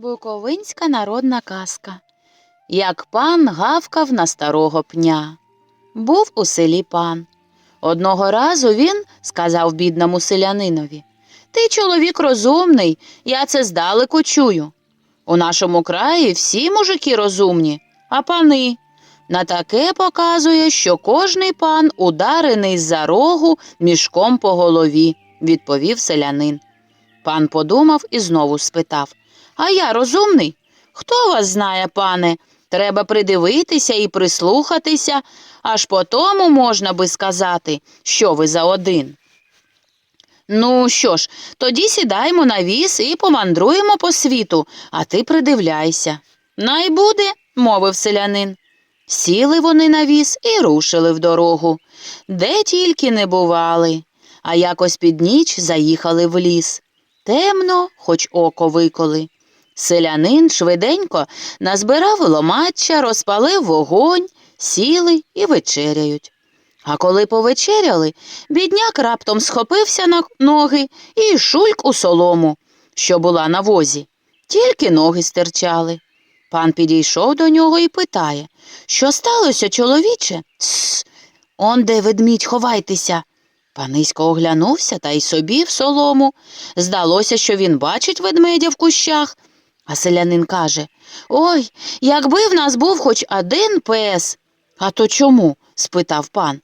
Буковинська народна казка. Як пан гавкав на старого пня. Був у селі пан. Одного разу він сказав бідному селянинові Ти чоловік розумний, я це здалеку чую. У нашому краї всі мужики розумні, а пани. На таке показує, що кожний пан ударений з-за рогу мішком по голові, відповів селянин. Пан подумав і знову спитав А я розумний? Хто вас знає, пане? Треба придивитися і прислухатися, аж по тому можна би сказати, що ви за один. Ну що ж, тоді сідаймо на віз і помандруємо по світу, а ти придивляйся. Най буде, мовив селянин. Сіли вони на віз і рушили в дорогу, де тільки не бували, а якось під ніч заїхали в ліс. Темно, хоч око виколи. Селянин швиденько назбирав ломаччя, розпалив вогонь, сіли і вечеряють. А коли повечеряли, бідняк раптом схопився на ноги і шульк у солому, що була на возі. Тільки ноги стирчали. Пан підійшов до нього і питає Що сталося, чоловіче? Тсс, он де ведмідь, ховайтеся. Панисько оглянувся та й собі в солому. Здалося, що він бачить ведмедя в кущах. А селянин каже Ой, якби в нас був хоч один пес. А то чому? спитав пан.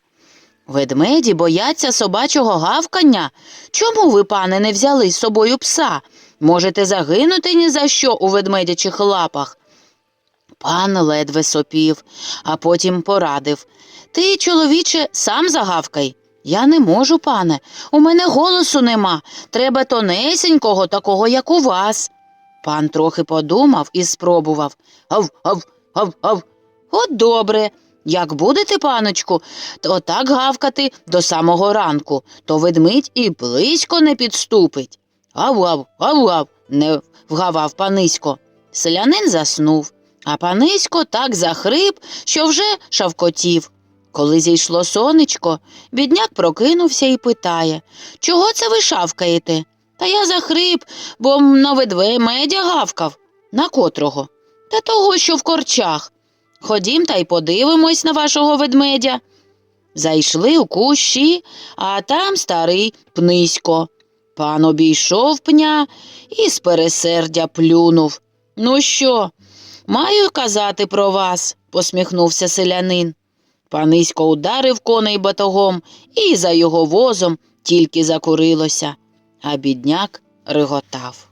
Ведмеді бояться собачого гавкання. Чому ви, пане, не взяли з собою пса? Можете загинути ні за що у ведмедячих лапах. Пан ледве сопів, а потім порадив Ти, чоловіче, сам загавкай. Я не можу, пане. У мене голосу нема. Треба тонесенького, такого, як у вас. Пан трохи подумав і спробував. Гав, гав, гав, гав. От добре. Як будете, паночку, то так гавкати до самого ранку, то ведмідь і близько не підступить. Гав, гав, гав, гав, не вгавав панисько. Селянин заснув, а панисько так захрип, що вже шавкотів. Коли зійшло сонечко, бідняк прокинувся і питає Чого це ви шавкаєте? Та я захрип, бо на ведмедя гавкав. На котрого? Та того, що в корчах. Ходім та й подивимось на вашого ведмедя. Зайшли у кущі, а там старий пнисько. Пан обійшов пня і з пересердя плюнув. Ну що, маю казати про вас, посміхнувся селянин. Панисько ударив коней батогом, і за його возом тільки закурилося, а бідняк реготав.